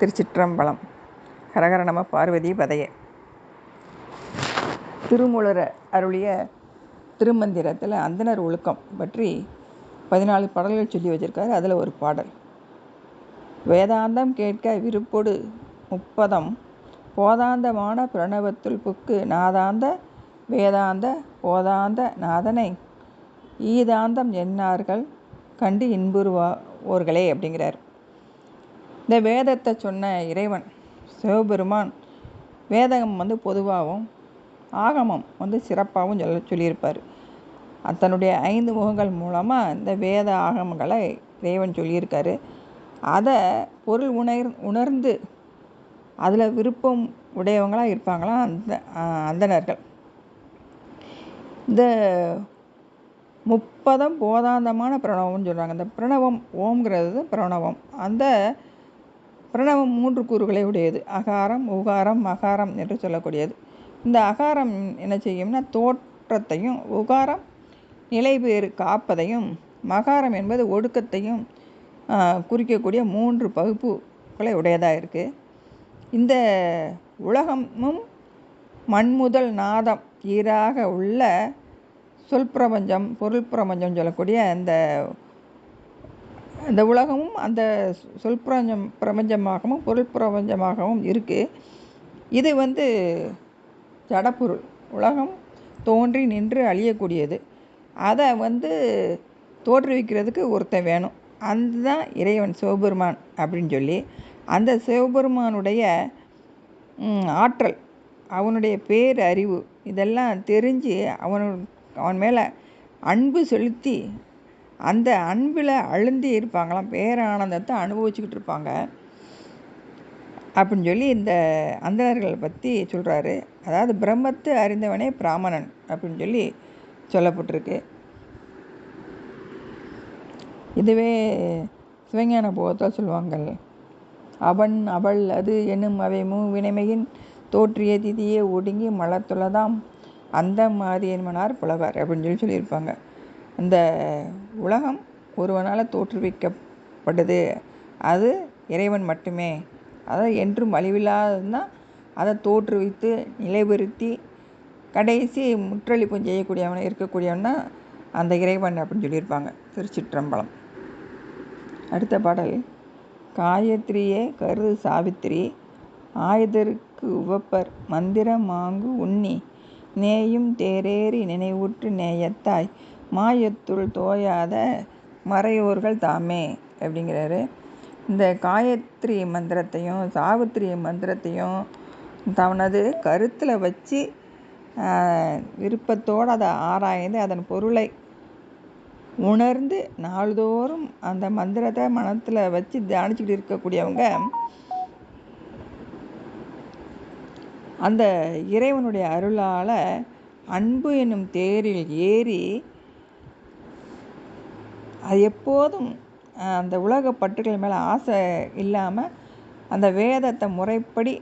திருச்சிற்றம்பலம். ஹரஹர நம பார்வதி பதைய. திருமூலர் அருளிய திருமந்திரத்தில் அந்தனர் ஒழுக்கம் பற்றி பதினாலு பாடல்கள் சொல்லி வச்சுருக்காரு. அதில் ஒரு பாடல். வேதாந்தம் கேட்க விருப்பொடு முப்பதம். போதாந்தமான பிரணவத்துள் புக்கு நாதாந்த வேதாந்த போதாந்த நாதனை. ஈதாந்தம் எண்ணார்கள் கண்டு இன்புறுவோர்களே அப்படிங்கிறார். இந்த வேதத்தை சொன்ன இறைவன் சிவபெருமான் வேதம் வந்து பொதுவாகவும் ஆகமம் வந்து சிறப்பாகவும் சொல்ல சொல்லியிருப்பார். தன்னுடைய ஐந்து முகங்கள் மூலமாக இந்த வேத ஆகமங்களை இறைவன் சொல்லியிருக்காரு. அதை பொருள் உணர் உணர்ந்து அதில் விருப்பம் உடையவங்களாக இருப்பாங்களாம் அந்த அந்தனர்கள் இந்த முப்பதம் போதாந்தமான பிரணவம்னு சொல்கிறாங்க இந்த பிரணவம் ஓம்ங்கிறது பிரணவம். அந்த பிரணவம் மூன்று கூறுகளை உடையது. அகாரம் உகாரம் மகாரம் என்று சொல்லக்கூடியது. இந்த அகாரம் என்ன செய்யும்னா தோற்றத்தையும் உகாரம் நிலை காப்பதையும் மகாரம் என்பது ஒடுக்கத்தையும் குறிக்கக்கூடிய மூன்று பகுப்புகளை உடையதாக இருக்குது இந்த உலகமும் மண்முதல் நாதம் ஈராக உள்ள சொல் பிரபஞ்சம் பொருள் பிரபஞ்சம் சொல்லக்கூடிய இந்த இந்த உலகமும் அந்த சொல் பிரபஞ்சம் பிரபஞ்சமாகவும் பொருள் பிரபஞ்சமாகவும் இருக்குது இது வந்து ஜடப்பொருள். உலகம் தோன்றி நின்று அழியக்கூடியது. அதை வந்து தோற்றுவிக்கிறதுக்கு ஒருத்தன் வேணும். அதுதான் இறைவன் சிவபெருமான் அப்படின்னு சொல்லி அந்த சிவபெருமானுடைய ஆற்றல் அவனுடைய பேர் அறிவு இதெல்லாம் தெரிஞ்சு அவன் அவன் மேலே அன்பு செலுத்தி அந்த அன்பில் அழுந்தி இருப்பாங்களாம். பேரானந்தத்தை அனுபவிச்சுக்கிட்டு இருப்பாங்க. அப்படின்னு சொல்லி இந்த அந்தணர்களை பற்றி சொல்கிறாரு அதாவது பிரம்மத்தை அறிந்தவனே பிராமணன் அப்படின்னு சொல்லி சொல்லப்பட்டிருக்கு. இதுவே சிவஞான போகத்தால் சொல்லுவாங்கள். அவன் அவள் அது என்னும் அவை மூ வினைமையின் தோற்றிய திதியே ஒடுங்கி மலத்துள்ளதாம் அந்த மாதிரியன்மனார் புலவர் அப்படின்னு சொல்லி சொல்லியிருப்பாங்க. இந்த உலகம் ஒருவனால் தோற்றுவிக்கப்படுது அது இறைவன் மட்டுமே. அதை என்றும் அழிவில்லாததுதான் அதை தோற்றுவித்து நிலைபெறுத்தி கடைசி முற்றளிப்பும் செய்யக்கூடியவன் இருக்கக்கூடியவன் தான் அந்த இறைவன் அப்படின்னு சொல்லியிருப்பாங்க திருச்சிற்றம்பலம். அடுத்த பாடல். காயத்ரியே கரு சாவித்திரி ஆயுதருக்கு உவப்பர் மந்திரமாங்கு உண்ணி நேயும் தேரேறி நினைவுற்று நேயத்தாய் மாயத்துள் தோயாத மறையோர்கள் தாமே அப்படிங்கிறாரு. இந்த காயத்ரி மந்திரத்தையும் சாவித்திரி மந்திரத்தையும் தனது கருத்தில் வச்சு விருப்பத்தோடு அதை ஆராய்ந்து அதன் பொருளை உணர்ந்து நாள்தோறும் அந்த மந்திரத்தை மனத்தில் வச்சு தியானிச்சுக்கிட்டு இருக்கக்கூடியவங்க அந்த இறைவனுடைய அருளால் அன்பு என்னும் தேரில் ஏறி அது எப்போதும் அந்த உலக பற்றுகள் மேலே ஆசை இல்லாமல் அந்த வேதத்தை முறைப்படி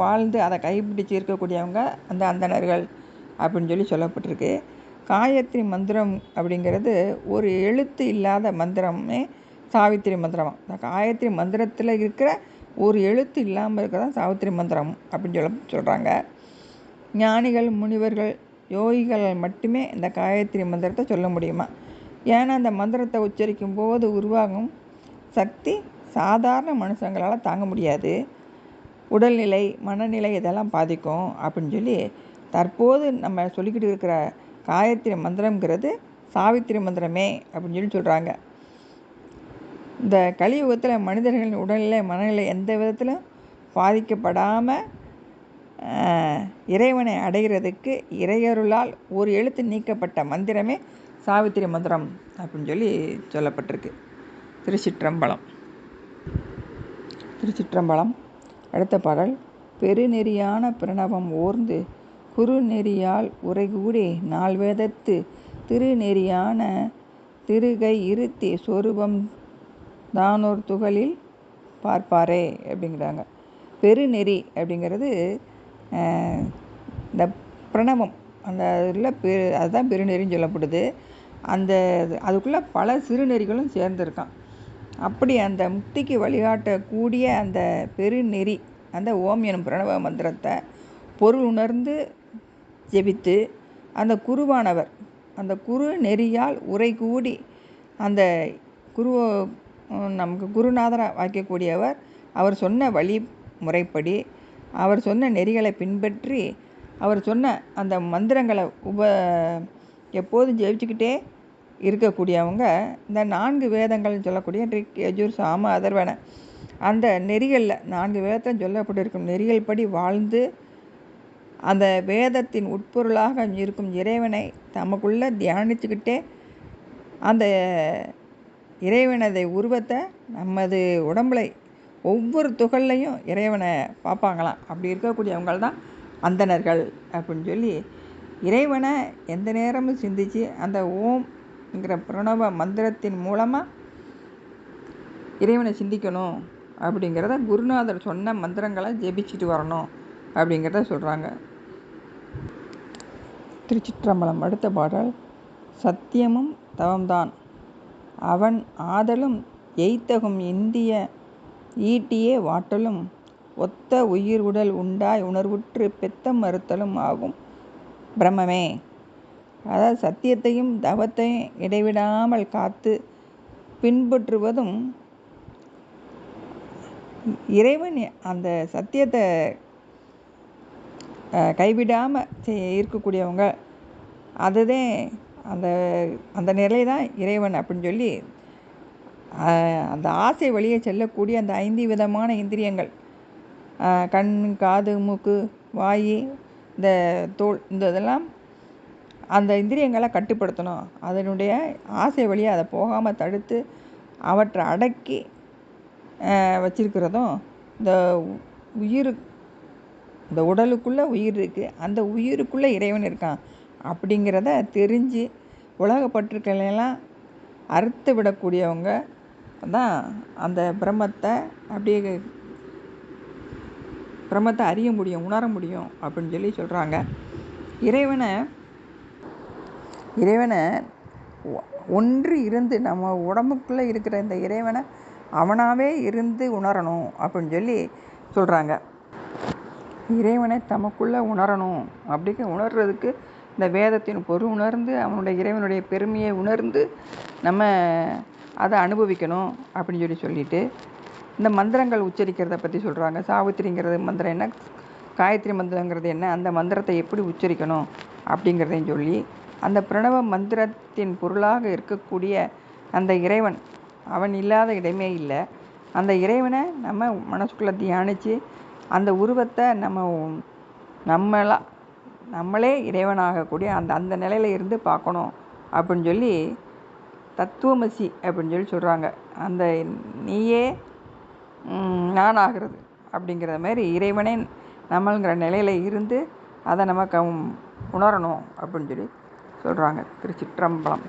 வாழ்ந்து அதை கைப்பிடிச்சு இருக்கக்கூடியவங்க அந்த அந்தணர்கள் அப்படின்னு சொல்லி சொல்லப்பட்டிருக்கு. காயத்ரி மந்திரம் அப்படிங்கிறது ஒரு எழுத்து இல்லாத மந்திரமே சாவித்திரி மந்திரம். இந்த காயத்ரி மந்திரத்தில் இருக்கிற ஒரு எழுத்து இல்லாமல் இருக்கிறதான் சாவித்திரி மந்திரம் அப்படின்னு சொல்ல சொல்கிறாங்க ஞானிகள் முனிவர்கள் யோகிகள் மட்டுமே இந்த காயத்ரி மந்திரத்தை சொல்ல முடியுமா? ஏன்னா அந்த மந்திரத்தை உச்சரிக்கும் போது உருவாகும் சக்தி சாதாரண மனுஷங்களால் தாங்க முடியாது. உடல்நிலை மனநிலை இதெல்லாம் பாதிக்கும் அப்படின்னு சொல்லி தற்போது நம்ம சொல்லிக்கிட்டு இருக்கிற காயத்ரி மந்திரங்கிறது சாவித்திரி மந்திரமே அப்படின்னு சொல்லி சொல்கிறாங்க இந்த கலியுகத்தில் மனிதர்களின் உடல்நிலை மனநிலை எந்த விதத்திலும் பாதிக்கப்படாமல் இறைவனை அடைகிறதுக்கு இறையருளால் ஒரு எழுத்து நீக்கப்பட்ட மந்திரமே சாவித்திரி மந்திரம் அப்படின்னு சொல்லி சொல்லப்பட்டிருக்கு. திருச்சிற்றம்பலம். திருச்சிற்றம்பலம் அடுத்த பாடல் பெருநெறியான பிரணவம் ஓர்ந்து குறுநெறியால் உரைகூடி நால்வேதத்து திருநெறியான திருகை இருத்தி சொரூபம் தானோர் துகளில் பார்ப்பாரே அப்படிங்கிறாங்க. பெருநெறி அப்படிங்கிறது இந்த பிரணவம் அந்த இதில் பெ அதுதான் பெருநெறின்னு சொல்லப்படுது. அந்த அதுக்குள்ளே பல சிறுநெறிகளும் சேர்ந்துருக்கான். அப்படி அந்த முக்திக்கு வழிகாட்டக்கூடிய அந்த பெருநெறி அந்த ஓம் எனும் பிரணவ மந்திரத்தை பொருள் உணர்ந்து ஜெபித்து அந்த குருவானவர் அந்த குரு நெறியால் உரை கூடி அந்த குரு நமக்கு குருநாதராக வாய்க்கக்கூடியவர் அவர் சொன்ன வழி முறைப்படி அவர் சொன்ன நெறிகளை பின்பற்றி அவர் சொன்ன அந்த மந்திரங்களை உப எப்போதும் ஜெயிச்சுக்கிட்டே இருக்கக்கூடியவங்க இந்த நான்கு வேதங்கள்னு சொல்லக்கூடிய ரிக் யஜூர் சாம அதர்வன அந்த நெறிகளில் நான்கு வேதத்தில் சொல்லப்பட்டிருக்கும் நெறிகள் படி வாழ்ந்து அந்த வேதத்தின் உட்பொருளாக இருக்கும் இறைவனை தமக்குள்ளே தியானிச்சுக்கிட்டே அந்த இறைவனதை உருவத்தை நமது உடம்புல ஒவ்வொரு துகள்லையும் இறைவனை பார்ப்பாங்களாம். அப்படி இருக்கக்கூடியவங்கள்தான் அந்தணர்கள் அப்படின்னு சொல்லி இறைவனை எந்த நேரமும் சிந்திச்சு அந்த ஓம்ங்கிற பிரணவ மந்திரத்தின் மூலமாக இறைவனை சிந்திக்கணும் அப்படிங்கிறத குருநாதர் சொன்ன மந்திரங்களை ஜெபிச்சுட்டு வரணும் அப்படிங்கிறத சொல்கிறாங்க திருச்சிற்றம்பலம் அடுத்த பாடல் சத்தியமும் தவம்தான். அவன் ஆதலும் எய்த்தகும் இந்திய ஈட்டியே வாட்டலும் ஒத்த உயிர் உடல் உண்டாய் உணர்வுற்று பெத்த மறுத்தலும் ஆகும். பிரம்மமே. அதாவது சத்தியத்தையும் தவத்தையும் இடைவிடாமல் காத்து பின்பற்றுவதும் இறைவன் அந்த சத்தியத்தை கைவிடாமல் இருக்கக்கூடியவங்க. அதுதான் அந்த அந்த நிலை தான் இறைவன் அப்படின்னு சொல்லி அந்த ஆசை வழியே செல்லக்கூடிய அந்த ஐந்து விதமான இந்திரியங்கள். கண் காது மூக்கு வாய் இந்த தோல் இந்த இதெல்லாம் அந்த இந்திரியங்களை கட்டுப்படுத்தணும். அதனுடைய ஆசை வழியை அதை போகாமல் தடுத்து அவற்றை அடக்கி வச்சிருக்கிறதும் இந்த உயிர் இந்த உடலுக்குள்ளே உயிர் இருக்குது அந்த உயிருக்குள்ளே இறைவன் இருக்கான் அப்படிங்கிறத தெரிஞ்சு உலகப்பற்றுக்களெல்லாம் அறுத்து விடக்கூடியவங்க தான் அந்த பிரம்மத்தை அப்படியே பிரம்மத்தை அறிய முடியும் உணர முடியும் அப்படின்னு சொல்லி சொல்கிறாங்க இறைவனை இறைவனை ஒன்று இருந்து நம்ம உடம்புக்குள்ளே இருக்கிற இந்த இறைவனை அவனாகவே இருந்து உணரணும் அப்படின்னு சொல்லி சொல்கிறாங்க இறைவனை தமக்குள்ளே உணரணும் அப்படிங்க உணர்றதுக்கு இந்த வேதத்தின் பொருள் உணர்ந்து அவனுடைய இறைவனுடைய பெருமையை உணர்ந்து நம்ம அதை அனுபவிக்கணும் அப்படின்னு சொல்லி சொல்லிட்டு இந்த மந்திரங்கள் உச்சரிக்கிறத பற்றி சொல்கிறாங்க சாவித்திரிங்கிறது மந்திரம் என்ன? காயத்ரி மந்திரங்கிறது என்ன? அந்த மந்திரத்தை எப்படி உச்சரிக்கணும் அப்படிங்கிறதையும் சொல்லி அந்த பிரணவ மந்திரத்தின் பொருளாக இருக்கக்கூடிய அந்த இறைவன் அவன் இல்லாத இடமே இல்லை. அந்த இறைவனை நம்ம மனசுக்குள்ளே தியானித்து அந்த உருவத்தை நம்ம நம்மளா நம்மளே இறைவனாகக்கூடிய அந்த அந்த நிலையில இருந்து பார்க்கணும் அப்படின்னு சொல்லி தத்துவமசி அப்படின்னு சொல்லி சொல்கிறாங்க அந்த நீயே நானாகிறது அப்படிங்கிற மாதிரி இறைவனே நம்மளுங்கிற நிலையில இருந்து அதை நம்ம க உணரணும் அப்படின்னு சொல்லி சொல்கிறாங்க திருச்சிற்றம்பலம்.